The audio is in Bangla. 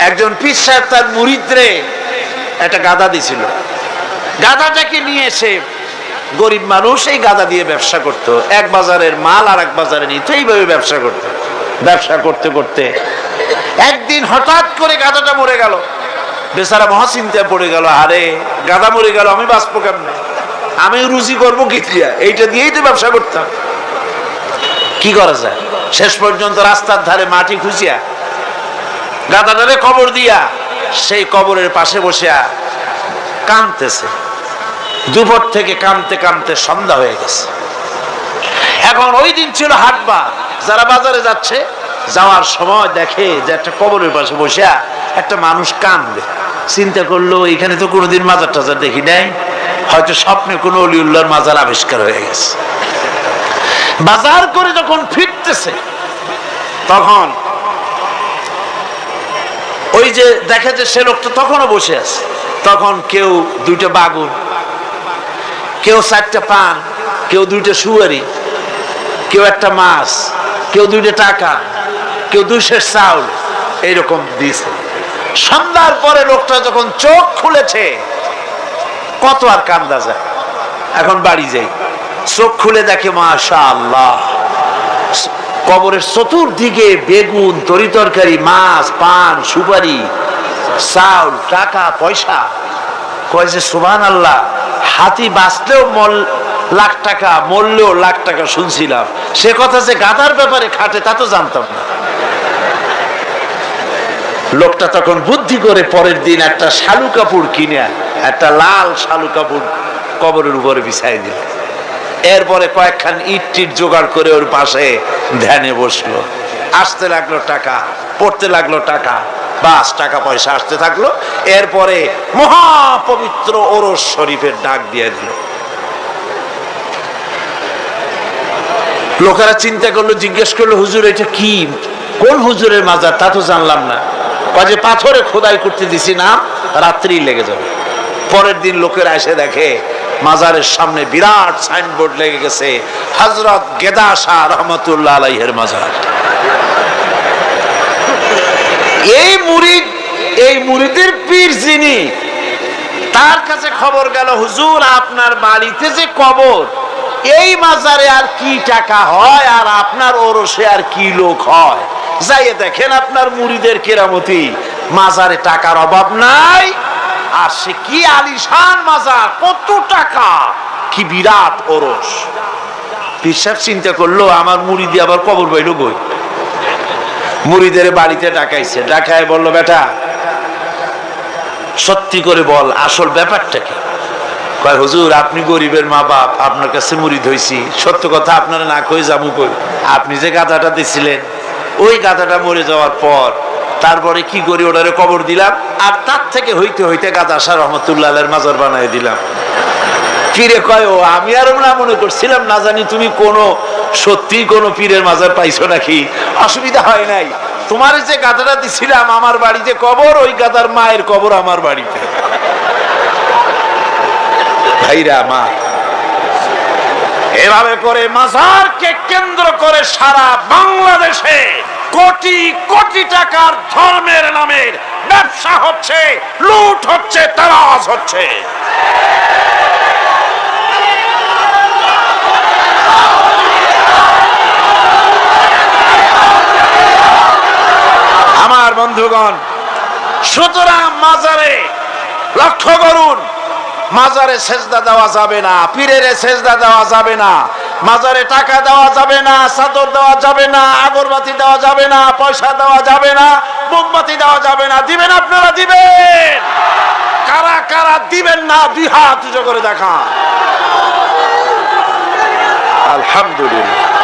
একজন পীর সাহেব তার মুরিদরে একটা গাদা দিছিল। গাদাটাকে নিয়ে এসে গরিব মানুষ এই গাদা দিয়ে ব্যবসা করতো। এক বাজারের মাল আর এক বাজারে নিত, এইভাবে ব্যবসা করতো। ব্যবসা করতে করতে একদিন হঠাৎ করে গাদাটা মরে গেল। বেচারা মহাচিন্তায় পড়ে গেল, আরে, গাদা মরে গেল, আমি বাঁচবো কেমনে? আমি রুজি করব কি এইটা দিয়েই তো ব্যবসা করতাম। কি করা যায়? শেষ পর্যন্ত রাস্তার ধারে মাটি খুঁজিয়া গাদাটারে কবর দিয়া সেই কবরের পাশে বসিয়া কাঁদতেছে। দুপুর থেকে কামতে কামতে সন্ধ্যা হয়ে গেছে। এখন ওই দিন ছিল হাটবার। যারা বাজারে যাচ্ছে, যাওয়ার সময় দেখে যে একটা কবরের পাশে বসিয়া একটা মানুষ কান্দে চিন্তা করল, এখানে তো কোনোদিন মাজার টাজার দেখি নাই। হয়তো স্বপ্নে কোনো অলিউল্লার মাজার আবিষ্কার হয়ে গেছে। বাজার করে যখন ফিরতেছে, তখন ওই যে দেখে যে সে লোকটা তখনও বসে আছে। তখন কেউ দুইটা বাগুন, কেউ চারটা পান, কেউ দুইটা সুয়ারি, কেউ একটা মাছ, কেউ দুইটা টাকা, কেউ দুইশের চাউল, এইরকম দিয়েছে। সন্ধ্যার পরে লোকটা যখন চোখ খুলেছে, কত আর কান্দা যায়। এখন বাড়ি যাই। চোখ খুলে দেখে মাশা আল্লাহ কবরের চতুর্দিকে বেগুন তরি তরকারি মাছ, পান, সুপারি, চাউল, টাকা, পয়সা। কয় যে সুবান আল্লাহ হাতি বাঁচলেও মল, লাখ টাকা, মরলেও লাখ টাকা শুনছিলাম। সে কথা যে গাদার ব্যাপারে খাটে, তা তো জানতাম না। লোকটা তখন বুদ্ধি করে পরের দিন একটা শালু কাপড় কিনে, একটা লাল শালু কাপড় কবরের উপরে বিছাই দিল। এরপরে কয়েকখান ইট টিট জোগাড় করে ওর পাশে ধ্যানে বসল। আসতে লাগল টাকা, পড়তে লাগল টাকা, বাস, টাকা পয়সা আসতে থাকল। এরপরে মহাপবিত্র ওরস শরীফের ডাক দিয়ে দিল। লোকেরা চিন্তা করল, জিজ্ঞেস করল, হুজুর, এটা কি? কোন হুজুরের মাজার? তা তো জানলাম না। কাজে পাথরে খোদাই করতে দিছি না রাত্রি লেগে যাবে। পরের দিন লোকেরা এসে দেখে, মাজারের সামনে বিরাট সাইনবোর্ড লেগে গেছে হজরত গেদা শাহ রহমতুল্লাহ আলাইহের মাজার। এই মুরিদ, এই মুরিদের পীর যিনি, তার কাছে খবর গেল, হুজুর, আপনার বাড়িতে যে কবর, এই মাজারে আর কি টাকা হয়, আর আপনার ওরসে আর কি লোক হয়? যাইয়ে দেখেন আপনার মুড়িদের কেরামতি, মাজারে টাকার অভাব নাই। আর সে কি আলিশান মাজার, কত টাকা? কি বিরাট ওরস। পিসাব চিন্তা করল, আমার মুড়ি দিয়ে আবার কবর বাইল গই মুড়িদের বাড়িতে ডাকাইছে। ডাকায় বলল, বেটা, সত্যি করে বল, আসল ব্যাপারটা কি? কয়, হুজুর, আপনি গরিবের মা বাপ, আপনার কাছে মুড়ি ধইছি। সত্য কথা, আপনারা না কই যাব কই? আপনি যে গাধাটা দিছিলেন, ওই গাধাটা মরে যাওয়ার পর তারপরে কি করি ওটারে কবর দিলাম, আর তার থেকে হইতে হইতে গাদা শাহ রহমতুল্লাহ মাজার বানাই দিলাম। পীরে কয়, ও, আমি আর না মনে করছিলাম না জানি তুমি কোনো সত্যি কোনো পীরের মাজার পাইছো নাকি? অসুবিধা হয় নাই। তোমার যে গাদাটা দিছিলাম, আমার বাড়িতে কবর, ওই গাদার মায়ের কবর আমার বাড়িতে। ভাইরা মা এভাবে করে মাজারকে কেন্দ্র করে সারা বাংলাদেশে কোটি কোটি টাকার ধর্মের নামের ব্যবসা হচ্ছে, লুট হচ্ছে তারাজ হচ্ছে। আমার বন্ধুগণ, সুতরাং মাজারে লক্ষ্য করুন, মাজারে সেজদা দেওয়া যাবে না, পীরের সেজদা দেওয়া যাবে না। মাজারে টাকা দেওয়া যাবে না সাদর দেওয়া যাবে না, আগরবাতি দেওয়া যাবে না, পয়সা দেওয়া যাবে না, মোমবাতি দেওয়া যাবে না। দিবেন আপনারা, দিবেন! কারা কারা দিবেন না, দুই হাত করে দেখা আলহামদুলিল্লাহ।